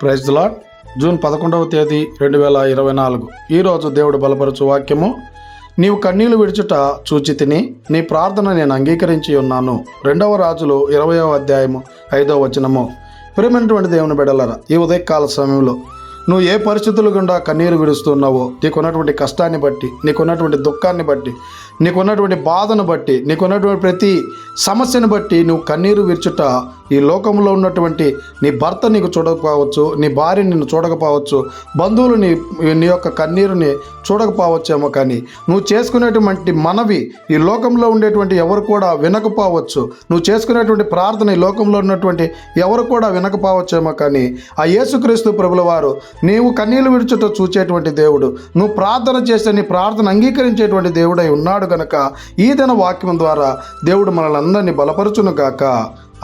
Praise lord June పదకొండవ తేదీ రెండు వేల ఇరవై నాలుగు. ఈరోజు దేవుడు బలపరచు వాక్యము. నీవు కన్నీళ్ళు విడుచుట చూచి తిని నీ ప్రార్థన నేను అంగీకరించి ఉన్నాను. రెండవ రాజులు ఇరవయవ అధ్యాయము ఐదవ వచనము. ప్రేమైనటువంటి దేవుని బిడలరా ఈ ఉదయకాల సమయంలో నువ్వు ఏ పరిస్థితుల గుండా కన్నీరు విడుస్తున్నావో నీకున్నటువంటి కష్టాన్ని బట్టి నీకున్నటువంటి దుఃఖాన్ని బట్టి నీకున్నటువంటి బాధను బట్టి నీకున్నటువంటి ప్రతి సమస్యను బట్టి నువ్వు కన్నీరు విరుచుట ఈ లోకంలో ఉన్నటువంటి నీ భర్త నీకు చూడకపోవచ్చు నీ భార్య నిన్ను చూడకపోవచ్చు బంధువులు నీ నీ యొక్క కన్నీరుని చూడకపోవచ్చేమో కానీ నువ్వు చేసుకునేటువంటి మనవి ఈ లోకంలో ఉండేటువంటి ఎవరు కూడా వినకపోవచ్చు. నువ్వు చేసుకునేటువంటి ప్రార్థన ఈ లోకంలో ఉన్నటువంటి ఎవరు కూడా వినకపోవచ్చేమో కానీ ఆ యేసుక్రీస్తు ప్రభుల వారు నీవు కన్నీళ్ళు విడుచుట చూచేటువంటి దేవుడు నువ్వు ప్రార్థన చేస్తే నీ ప్రార్థన అంగీకరించేటువంటి దేవుడై ఉన్నాడు గనక ఈ దిన వాక్యం ద్వారా దేవుడు మనల్ని అందరినీ బలపరచును గాక